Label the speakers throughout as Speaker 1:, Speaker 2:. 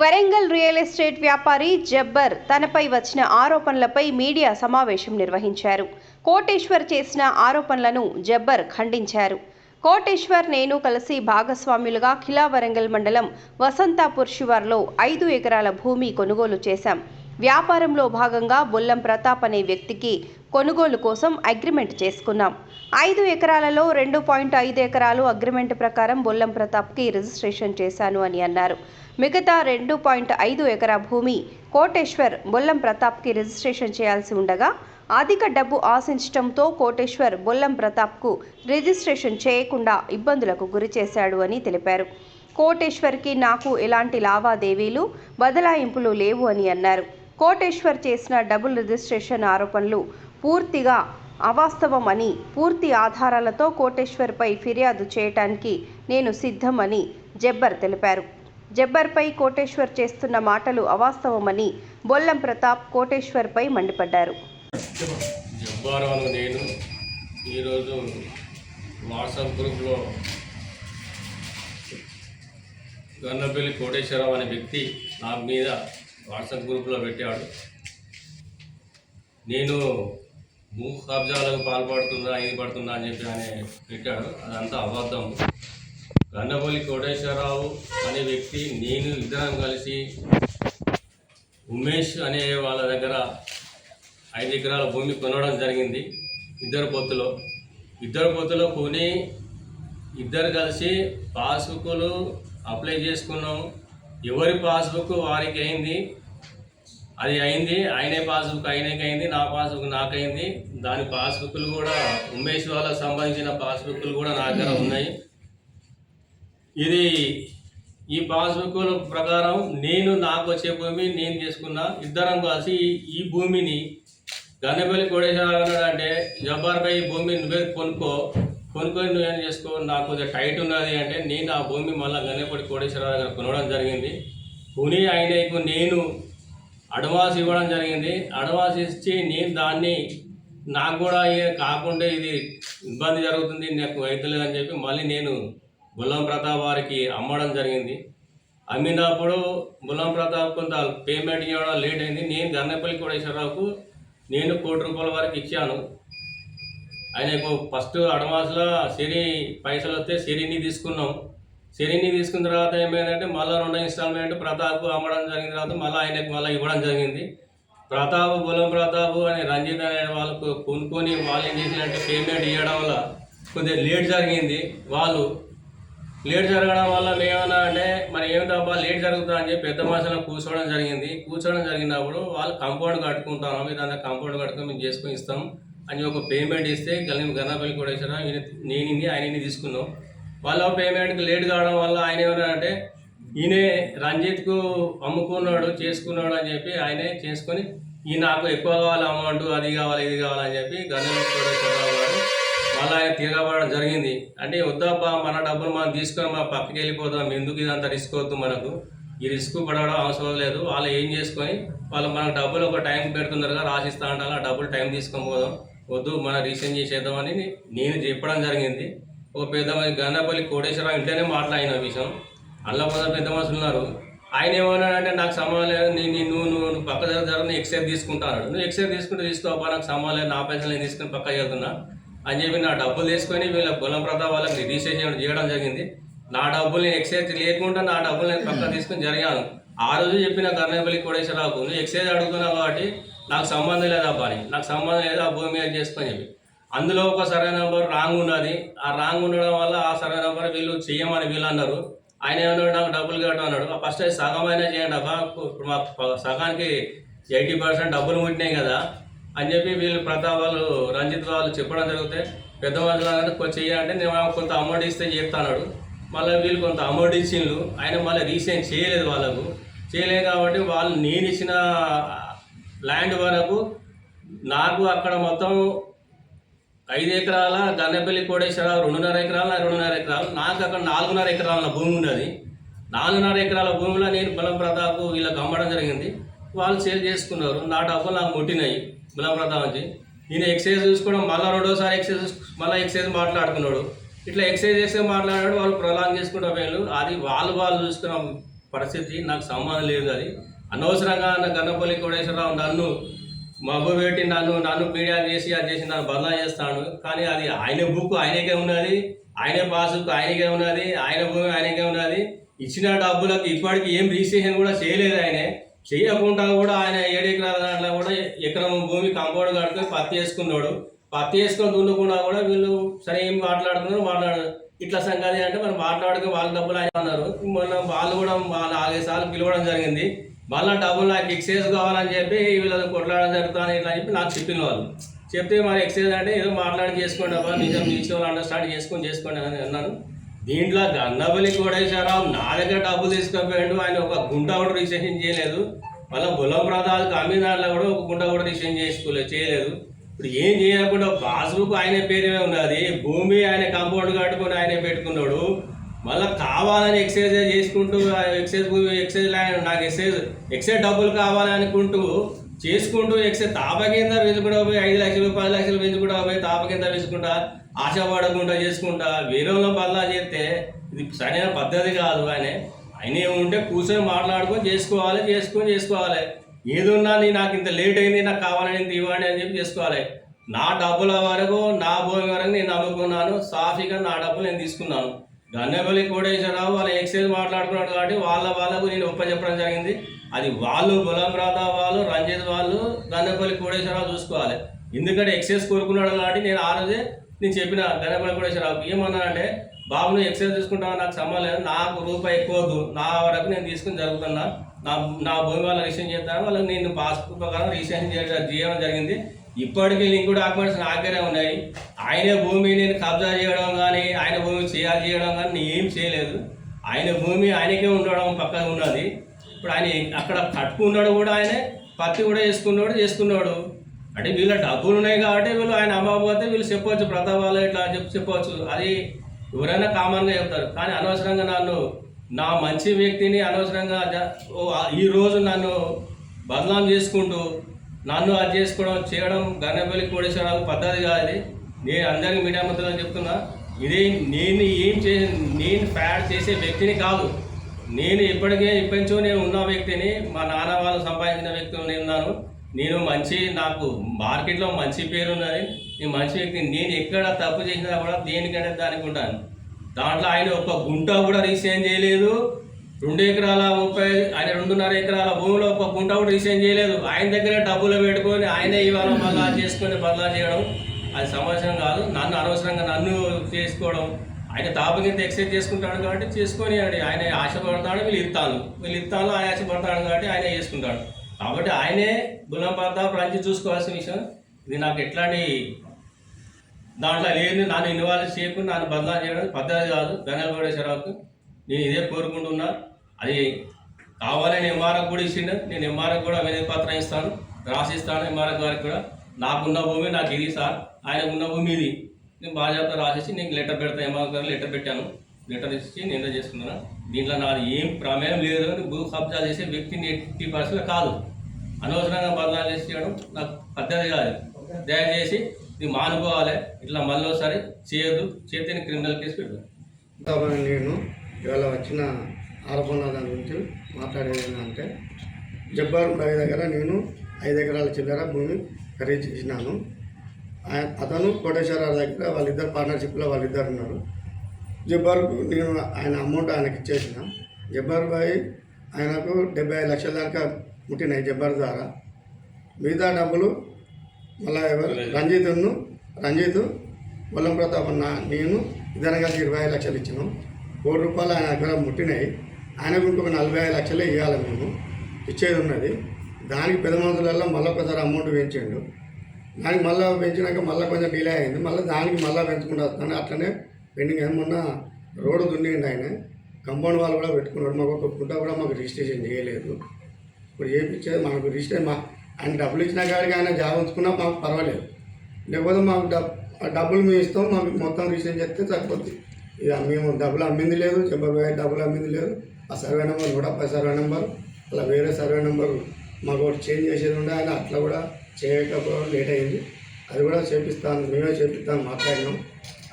Speaker 1: Warangal real estate వ్యాపారి జబ్బర్ తనపై వచ్చిన ఆరోపణలపై మీడియా సమావేశం నిర్వహించారు. కోటేశ్వర్ చేసిన ఆరోపణలను జబ్బర్ ఖండించారు. కోటేశ్వర్ నేను కలిసి భాగస్వాములుగా ఖిలా వరంగల్ మండలం వసంతాపూర్ శివార్లో ఐదు ఎకరాల భూమి కొనుగోలు చేశాం. వ్యాపారంలో భాగంగా బొల్లం ప్రతాప్ అనే వ్యక్తికి కొనుగోలు కోసం అగ్రిమెంట్ చేసుకున్నాం. ఐదు ఎకరాలలో రెండు పాయింట్ ఐదు ఎకరాలు అగ్రిమెంట్ ప్రకారం బొల్లం ప్రతాప్కి రిజిస్ట్రేషన్ చేశాను అని అన్నారు. మిగతా రెండు పాయింట్ ఐదు ఎకరా భూమి కోటేశ్వర్ బొల్లం ప్రతాప్కి రిజిస్ట్రేషన్ చేయాల్సి ఉండగా అధిక డబ్బు ఆశించడంతో కోటేశ్వర్ బొల్లం ప్రతాప్కు రిజిస్ట్రేషన్ చేయకుండా ఇబ్బందులకు గురి చేశాడు అని తెలిపారు. కోటేశ్వర్కి నాకు ఎలాంటి లావాదేవీలు బదలాయింపులు లేవు అని అన్నారు. కోటేశ్వర్ చేసిన డబుల్ రిజిస్ట్రేషన్ ఆరోపణలు పూర్తిగా అవాస్తవం అని పూర్తి ఆధారాలతో కోటేశ్వర్పై ఫిర్యాదు చేయటానికి నేను సిద్ధం అని జబ్బర్ తెలిపారు. జబ్బర్పై కోటేశ్వర్ చేస్తున్న మాటలు అవాస్తవమని బొల్లం ప్రతాప్ కోటేశ్వర్పై మండిపడ్డారు.
Speaker 2: జబ్బారావు నేను ఈరోజు వాట్సాప్ గ్రూప్లో గన్నపల్లి కోటేశ్వరరావు అనే వ్యక్తి నా మీద వాట్సాప్ గ్రూప్లో పెట్టాడు నేను భూ కబ్జాలకు పాల్పడుతున్నా ఇది పడుతున్నా అని చెప్పి ఆయన పెట్టాడు. అదంతా అబద్ధం. గన్నపల్లి కోటేశ్వరరావు అనే వ్యక్తి నేను ఇద్దరం కలిసి ఉమేష్ అనే వాళ్ళ దగ్గర ఐదు ఎకరాల భూమి కొనడం జరిగింది ఇద్దరు పొత్తులో ఇద్దరు పొత్తులో కొని ఇద్దరు కలిసి పాస్బుక్లు అప్లై చేసుకున్నాం. ఎవరి పాస్బుక్ వారికి అయింది? అది అయింది ఆయనే పాస్బుక్ ఆయనకి అయింది నా పాస్బుక్ నాకైంది దాని పాస్బుక్లు కూడా ఉమేష్ వాళ్ళకి సంబంధించిన పాస్బుక్లు కూడా నా దగ్గర ఉన్నాయి. ఇది ఈ పాస్బుక్ల ప్రకారం నేను నాకు వచ్చే భూమి నేను తీసుకున్నా ఇద్దరం కలిసి ఈ- భూమిని గన్నపల్లి కోటేశ్వరరావు అంటే జబ్బార్ ఈ భూమి నువ్వే కొనుక్కో. కొనుక్కొని నువ్వేం చేసుకో? నాకు కొంచెం టైట్ ఉన్నది అంటే నేను ఆ భూమి మళ్ళీ గన్నపల్లి కోడేశ్వరరావు గారు కొనడం జరిగింది. కొని ఆయనకు నేను అడ్వాన్స్ ఇవ్వడం జరిగింది. అడ్వాన్స్ ఇచ్చి నేను దాన్ని నాకు కూడా కాకుండా ఇది ఇబ్బంది జరుగుతుంది నాకు అవుతలేదని చెప్పి మళ్ళీ నేను బుల్లం ప్రతాప్ వారికి అమ్మడం జరిగింది. అమ్మినప్పుడు బుల్లం ప్రతాప్ కొంత పేమెంట్ ఇవ్వడం లేట్ అయింది. నేను గన్నపల్లి కోటేశ్వరరావుకు నేను కోటి రూపాయల వరకు ఇచ్చాను. ఆయనకు ఫస్ట్ అడ్వాన్స్లో సిరి పైసలు వస్తే సిరిని తీసుకున్నాం. సిరిని తీసుకున్న తర్వాత ఏమైందంటే మళ్ళీ రెండో ఇన్స్టాల్మెంట్ ప్రతాప్ అమ్మడం జరిగిన తర్వాత మళ్ళీ ఆయనకు మళ్ళీ ఇవ్వడం జరిగింది. ప్రతాప్ బులం ప్రతాప్ అని రంజిత్ అనే వాళ్ళకు కొనుక్కొని వాళ్ళు ఏం చేసినట్టు పేమెంట్ ఇవ్వడం వల్ల కొద్దిగా లేట్ జరిగింది. వాళ్ళు లేట్ జరగడం వల్ల మేమన్నా అంటే మరి ఏమి తప్ప లేట్ జరుగుతుందా అని చెప్పి పెద్ద మనుషులను కూర్చోవడం జరిగింది. కూర్చోవడం జరిగినప్పుడు వాళ్ళు కాంపౌండ్ కట్టుకుంటాం మీరు దాన్ని కాంపౌండ్ కట్టుకొని మేము చేసుకొని ఇస్తాం అని ఒక పేమెంట్ ఇస్తే గల్లి గన్నపల్లి కూడా ఇచ్చారు నేను ఇన్ని ఆయన ఇన్ని తీసుకున్నాం. వాళ్ళ పేమెంట్కి లేట్ కావడం వల్ల ఆయన ఏమన్నారంటే ఈయనే రంజిత్కు అమ్ముకున్నాడు చేసుకున్నాడు అని చెప్పి ఆయనే చేసుకొని ఈ నాకు ఎక్కువ కావాలి అమౌంట్ అది కావాలి ఇది కావాలని చెప్పి గన్నపల్లి కోటేశ్వరరావు గారు ఆయన తిరగబడడం జరిగింది. అంటే వద్దప్ప మన డబ్బులు మనం తీసుకొని మన పక్కకి వెళ్ళిపోదాం ఎందుకు ఇదంతా రిస్క్ వద్దు మనకు? ఈ రిస్క్ పడడం అవసరం లేదు. వాళ్ళు ఏం చేసుకొని వాళ్ళు మనకు డబ్బులు ఒక టైం పెడుతున్నారు కదా రాసిస్తా అంటారు. ఆ డబ్బులు టైం తీసుకొని పోదాం. వద్దు మన రీసెంట్ చేసేద్దామని నేను చెప్పడం జరిగింది. ఒక పెద్ద మంది గన్నపల్లి కోటేశ్వరరావు ఇంట్లోనే మాట్లాడిన విషయం. అందులో కొందరు పెద్ద మనుషులు ఉన్నారు. ఆయన ఏమన్నాడంటే నాకు సంబంధం లేదు. నేను నువ్వు నువ్వు నువ్వు పక్క దగ్గర నేను ఎక్సైజ్ తీసుకుంటా అన్నాడు. నువ్వు ఎక్సైజ్ తీసుకుంటే తీసుకోవా నాకు సంబంధం లేదు. నా పైసలు నేను తీసుకుని పక్క వెళ్తున్నా. అని చెప్పి నా డబ్బులు తీసుకొని వీళ్ళ గులం ప్రతాప్ వాళ్ళకి రిజిస్ట్రేషన్ చేయడం జరిగింది. నా డబ్బులు నేను ఎక్సైజ్ లేకుండా నా డబ్బులు నేను పక్క తీసుకుని జరిగాను. ఆ రోజు చెప్పిన కర్ణపల్లి కోటేశ్వరరావుకు నువ్వు ఎక్సైజ్ అడుగుతున్నావు కాబట్టి నాకు సంబంధం లేదు ఆ పని నాకు సంబంధం లేదు ఆ భూమి మీద చేసుకొని చెప్పి. అందులో ఒక సరైన నెంబర్ రాంగ్ ఉన్నది. ఆ రాంగ్ ఉండడం వల్ల ఆ సరైన నెంబర్ వీళ్ళు చెయ్యమని వీళ్ళు అన్నారు. ఆయన ఏమన్నాడు? నాకు డబ్బులు కట్టడం అన్నాడు. ఆ ఫస్ట్ అయితే సగం అయినా చేయండి అబ్బా. ఇప్పుడు మా సగానికి ఎయిటీ పర్సెంట్ డబ్బులు ముట్టినాయి కదా. అని చెప్పి వీళ్ళు ప్రతాప్ వాళ్ళు రంజిత్ వాళ్ళు చెప్పడం జరిగితే పెద్దవాళ్ళు కొంచెం చేయాలంటే నేను కొంత అమౌంట్ ఇస్తే చెప్తాడు మళ్ళీ వీళ్ళు కొంత అమౌంట్ ఇచ్చిండ్రు. ఆయన మళ్ళీ రీసెంట్ చేయలేదు వాళ్ళకు. చేయలేదు కాబట్టి వాళ్ళు నేను ఇచ్చిన ల్యాండ్ వరకు నాకు అక్కడ మొత్తం ఐదు ఎకరాల గన్నపల్లి కోటేశ్వరరావు రెండున్నర ఎకరాల రెండున్నర ఎకరాలు. నాకు అక్కడ నాలుగున్నర ఎకరాల భూమి ఉన్నది. నాలుగున్నర ఎకరాల భూమిలో నేను బలం ప్రతాప్ వీళ్ళకి అమ్మడం జరిగింది. వాళ్ళు సేల్ చేసుకున్నారు. నా డబ్బులు నాకు ముట్టినాయి. బలం ప్రతాప్ ఈయన ఎక్సైజ్ చూసుకోవడం మళ్ళీ రెండోసారి ఎక్సైజ్ మళ్ళీ ఎక్సైజ్ మాట్లాడుకున్నాడు. ఇట్లా ఎక్సైజ్ చేస్తే మాట్లాడాడు వాళ్ళు ప్రొలాంగ్ చేసుకుంటూ పోయారు. అది వాళ్ళు వాళ్ళు చూసుకున్న పరిస్థితి నాకు సంబంధం లేదు అది. అనవసరంగా నా గన్నపల్లి కోటేశ్వరరావు నన్ను మబ్బు పెట్టి నన్ను నన్ను మీడియా చేసి అది చేసి నన్ను బదలా చేస్తాడు. కానీ అది ఆయన బుక్ ఆయనకే ఉన్నది ఆయన పాస్బుక్ ఆయనకే ఉన్నది ఆయన భూమి ఆయనకే ఉన్నది. ఇచ్చిన డబ్బులకు ఇప్పటికి ఏం రిజిస్ట్రేషన్ కూడా చేయలేదు ఆయన. చేయకుండా కూడా ఆయన ఏడెకరాల దాంట్లో కూడా ఎకరం భూమి కంపౌండ్ కట్టుకొని పత్తి వేసుకున్నాడు. పత్తి వేసుకొని దున్నకుండా కూడా వీళ్ళు సరే ఏం మాట్లాడుతున్నారు? మాట్లాడు ఇట్లా సంగతి అంటే మనం మాట్లాడుకు వాళ్ళ డబ్బులు ఆయన అన్నారు. మొన్న వాళ్ళు కూడా వాళ్ళు నాలుగైదు సార్లు పిలవడం జరిగింది. మళ్ళీ డబ్బులు నాకు ఎక్సైజ్ కావాలని చెప్పి వీళ్ళని కొట్లాడడం జరుగుతుంది ఇట్లా అని చెప్పి నాకు చెప్పిన వాళ్ళు. చెప్తే మరి ఎక్సైజ్ అంటే ఏదో మాట్లాడి చేసుకోండి అబ్బా నిజం మీ వాళ్ళు అండర్స్టాండ్ చేసుకొని చేసుకోండి అని అన్నాను దీంట్లో గన్నబలి కోటేశ్వరరావు నా దగ్గర డబ్బులు తీసుకుపోయాడు. ఆయన ఒక గుంట కూడా రిజిస్ట్రేషన్ చేయలేదు. మళ్ళీ బులం ప్రదాలు అమ్మిన కూడా ఒక గుంట కూడా రిజిస్ట్రేషన్ చేసుకోలేదు చేయలేదు. ఇప్పుడు ఏం చేయకుండా పాస్బుక్ ఆయన పేరే ఉన్నది. భూమి ఆయన కాంపౌండ్ కట్టుకొని ఆయన పెట్టుకున్నాడు. మళ్ళీ కావాలని ఎక్సైజ్ చేసుకుంటూ ఎక్సైజ్ భూమి ఎక్సైజ్ నాకు ఎక్సైజ్ ఎక్సైజ్ డబ్బులు కావాలని అనుకుంటూ చేసుకుంటూ ఎక్సే తాప కింద పెంచుకుంటా పోయి ఐదు లక్షలు పది లక్షలు పెంచుకుంటా పోయి తాప కింద పెంచుకుంటా ఆశపడకుండా చేసుకుంటా వేరే వాళ్ళ బల్లా చేస్తే ఇది సరైన పద్ధతి కాదు అని. ఆయన ఏముంటే కూర్చొని మాట్లాడుకొని చేసుకోవాలి చేసుకొని చేసుకోవాలి. ఏదున్నా నీ నాకు ఇంత లేట్ అయింది నాకు కావాలని ఇవ్వండి అని చెప్పి చేసుకోవాలి. నా డబ్బుల వరకు నా భూమి వరకు నేను అనుకున్నాను సాఫీగా నా డబ్బులు నేను తీసుకున్నాను. గన్నెపల్లి కోటేశ్వరరావు వాళ్ళ ఎక్సైజ్ మాట్లాడుకున్నాడు కాబట్టి వాళ్ళ వాళ్ళకు నేను ఒప్పచెప్పడం జరిగింది. అది వాళ్ళు గులాం రాధా వాళ్ళు రంజిత్ వాళ్ళు గన్నెపల్లి కోటేశ్వరరావు చూసుకోవాలి. ఎందుకంటే ఎక్సైజ్ కోరుకున్నాడు కాబట్టి నేను ఆ రోజే నేను చెప్పిన గన్నెపల్లి కోటేశ్వరరావుకి ఏమన్నా అంటే బాబు నువ్వు ఎక్సైజ్ తీసుకుంటావు నాకు సంబంధం లేదు. నాకు రూపాయి ఎక్కువ నా వరకు నేను తీసుకుని జరుగుతున్నా. నా నా భూమి వాళ్ళ రిజిస్ట్రేషన్ చేస్తాను వాళ్ళకి నేను పాస్బుక్ ప్రకారం రిజిస్ట్రేషన్ చేయడం చేయడం జరిగింది. ఇప్పటికీ లింక్ డాక్యుమెంట్స్ నా దగ్గరే ఉన్నాయి. ఆయన భూమి నేను కబ్జా చేయడం కానీ ఆయన భూమి చేయాలి చేయడం కానీ నేను ఏం చేయలేదు. ఆయన భూమి ఆయనకే ఉండడం పక్కన ఉన్నది. ఇప్పుడు ఆయన అక్కడ కట్టుకున్నాడు కూడా ఆయనే పత్తి కూడా చేసుకున్నాడు చేసుకున్నాడు. అంటే వీళ్ళ డబ్బులు ఉన్నాయి కాబట్టి వీళ్ళు ఆయన అమ్మకపోతే వీళ్ళు చెప్పవచ్చు ప్రతాపాలు వాళ్ళు ఇట్లా చెప్పి చెప్పవచ్చు. అది ఎవరైనా కామన్గా చెప్తారు. కానీ అనవసరంగా నన్ను నా మంచి వ్యక్తిని అనవసరంగా ఓ ఈ రోజు నన్ను బదనాం చేసుకుంటూ నన్ను అది చేసుకోవడం చేయడం గన్నపల్లి కోడేశ్వరరావు పద్ధతి కాదు. నేను అందరికీ మీడియా మిత్రులకు చెప్తున్నా ఇదే నేను ఏం చే నేను ఫ్యాడ్ చేసే వ్యక్తిని కాదు. నేను ఇప్పటికే ఇప్పటించో నేను ఉన్న వ్యక్తిని మా నాన్న వాళ్ళు సంపాదించిన వ్యక్తిని నేను ఉన్నాను. నేను మంచి నాకు మార్కెట్లో మంచి పేరు ఉన్నది. నేను మంచి వ్యక్తిని నేను ఎక్కడ తప్పు చేసినా కూడా దేనికంటే దానికి ఉంటాను. దాంట్లో ఆయన ఒక గుంట కూడా రీసైన్ చేయలేదు. రెండు ఎకరాల ముప్పై ఆయన రెండున్నర ఎకరాల భూమిలో ఒక గుంట కూడా రీసైన్ చేయలేదు. ఆయన దగ్గర డబ్బులు పెట్టుకొని ఆయనే ఇవాళ మళ్ళా చేసుకొని బదలా చేయడం అది సమాచారం కాదు. నన్ను అనవసరంగా నన్ను చేసుకోవడం ఆయన తాపకింత ఎక్సైజ్ చేసుకుంటాడు కాబట్టి చేసుకొని ఆయన ఆశపడతాడు వీళ్ళు ఇస్తాను. వీళ్ళు ఇస్తాను ఆయన ఆశపడతాడు కాబట్టి ఆయన చేసుకుంటాడు. కాబట్టి ఆయనే గులాం ప్రతాప్ రంచి చూసుకోవాల్సిన విషయం. ఇది నాకు ఎట్లాంటి దాంట్లో లేని నన్ను ఇన్వాల్వ్ చేయకుండా నన్ను బదలా చేయడం పద్ధతి కాదు. గణేశ్వరరావుకు నేను ఇదే కోరుకుంటున్నా. అది కావాలని ఎంఆర్ఎఫ్ కూడా ఇచ్చిండు. నేను ఎంఆర్ఎఫ్ కూడా వినతి పత్రం ఇస్తాను. రాసిస్తాను ఎంఆర్ఎఫ్ గారికి కూడా. నాకున్న భూమి నాకు ఇది సార్. ఆయనకున్న భూమి ఇది. నేను బాధ్యత రాసేసి నేను లెటర్ పెడతాను ఎంఆర్ఎఫ్ గారు లెటర్ పెట్టాను. లెటర్ ఇచ్చి నేను చేసుకున్నాను దీంట్లో నాది ఏం ప్రమేయం లేదు అని భూ కబ్జా చేసే వ్యక్తిని ఎట్టి పరిస్థితులు కాదు. అనవసరంగా బదలాలు చేసి చేయడం నాకు పద్ధతి కాదు. దయచేసి ఇది మానుకోవాలి. ఇట్లా మళ్ళీ ఒకసారి చేతిని క్రిమినల్ కేసు
Speaker 3: పెట్టాను నేను ఇవాళ వచ్చిన ఆరోపణల దాని గురించి మాట్లాడేది ఏంటంటే జబ్బార్ బాయ్ దగ్గర నేను ఐదు ఎకరాల చిల్లర భూమి ఖరీదు చేసినాను. ఆయన అతను కోటేశ్వరరావు దగ్గర వాళ్ళిద్దరు పార్ట్నర్షిప్లో వాళ్ళిద్దరు ఉన్నారు. జబ్బార్కు నేను ఆయన అమౌంట్ ఆయనకి ఇచ్చేసిన. జబ్బార్ బాయ్ ఆయనకు డెబ్బై లక్షల దాకా ముట్టినాయి జబ్బార్ ద్వారా. మిగతా డబ్బులు మళ్ళా ఎవరు? రంజిత్ను రంజిత్ వల్లం ప్రతాప్ అన్న నేను ఇద్దరం కలిసి ఇరవై ఐదు లక్షలు ఇచ్చినాం. కోటి రూపాయలు ఆయన దగ్గర ముట్టినాయి. ఆయనకు ఇంకొక నలభై ఐదు లక్షలే ఇవ్వాలి మేము. ఇచ్చేది ఉన్నది. దానికి పెద్ద మందులలో మళ్ళీ ఒకసారి అమౌంట్ పెంచిండు. దానికి మళ్ళీ పెంచినాక మళ్ళీ కొంచెం డిలే అయింది. మళ్ళీ దానికి మళ్ళీ పెంచుకుంటూ వస్తాను. అట్లనే పెండింగ్ ఏమన్నా మొన్న రోడ్డు దున్నిండి ఆయన. కంపౌండ్ వాళ్ళు కూడా పెట్టుకున్నాడు మాకు ఒక గుంట కూడా మాకు రిజిస్ట్రేషన్ చేయలేదు. ఇప్పుడు చేయించేది మనకు రిజిస్టర్ మా ఆయన డబ్బులు ఇచ్చిన కాడికి ఆయన జాబ్ ఉంచుకున్నా మాకు పర్వాలేదు. లేకపోతే మాకు ఆ డబ్బులు మేము ఇస్తాం మాకు మొత్తం రీసెంట్ చేస్తే సరిపోద్ది. ఇక మేము డబ్బులు అమ్మింది లేదు చెప్పబోయే డబ్బులు అమ్మింది లేదు. ఆ సర్వే నెంబర్ కూడా పై సర్వే నెంబర్ అలా వేరే సర్వే నెంబర్ మాకు ఒకటి చేంజ్ చేసేది ఉండే ఆయన అట్లా కూడా చేయకపోవడం లేట్ అయింది. అది కూడా చేపిస్తాను మేమే చేపిస్తాను మాట్లాడినాం.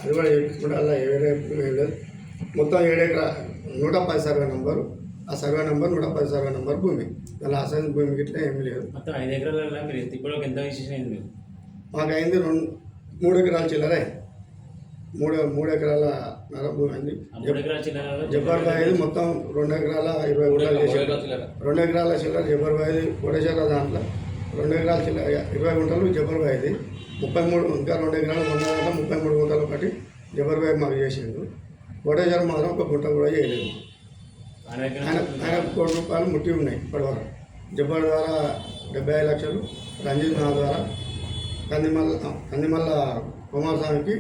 Speaker 3: అది కూడా చేపించుకుంటే అలా వేరే లేదు. మొత్తం ఏడెకరా నూట పది సర్వే నెంబరు. ఆ సర్వే నెంబర్ నూట పది సర్వే నెంబర్ భూమి. దాని అసైన్ భూమి గిట్లా ఏమీ లేదు.
Speaker 4: మొత్తం ఐదు ఎకరాలలో మీరు ఇప్పటివరకు ఎంత అయింది మీకు
Speaker 3: మాకు అయింది రెండు మూడు ఎకరాల చిల్లరే. మూడు మూడు ఎకరాల నర భూమి అయింది
Speaker 4: ఎకరాల
Speaker 3: జబ్బర్ బాయిది మొత్తం రెండు ఎకరాల ఇరవై గుంటలు చేసి రెండు ఎకరాల చిల్లర జబ్బర్ బాయిది కోటేశ్వర దాంట్లో. రెండు ఎకరాల చిల్లర ఇరవై గుంటలు జబ్బర్ బాయిది ముప్పై మూడు ఇంకా రెండు ఎకరాలు వంద దాంట్లో ముప్పై మూడు గుంటలు ఒకటి జబ్బర్ బాయి మాకు చేసిండు కోటేశ్వర మాత్రం ఒక గుంట కూడా చేయలేదు.
Speaker 4: ఆయన దగ్గర
Speaker 3: కోటి రూపాయలు ముట్టి ఉన్నాయి ఇప్పటివరకు. జబ్బర్ ద్వారా డెబ్బై ఐదు లక్షలు రంజిత్ నా ద్వారా కందిమల్ల కందిమల్ల కుమారస్వామికి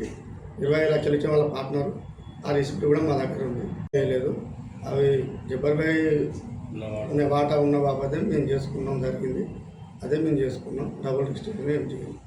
Speaker 3: ఇరవై ఐదు లక్షలు ఇచ్చే వాళ్ళ పార్ట్నర్. ఆ రిసిప్ట్ కూడా మా దగ్గర ఉంది. లేదు. అవి జబ్బర్ బాయ్ వాటా ఉన్న బాబతే మేము చేసుకున్నాం జరిగింది. అదే మేము చేసుకున్నాం. డబుల్ రిజిస్ట్రేషన్ ఏం చేయాలి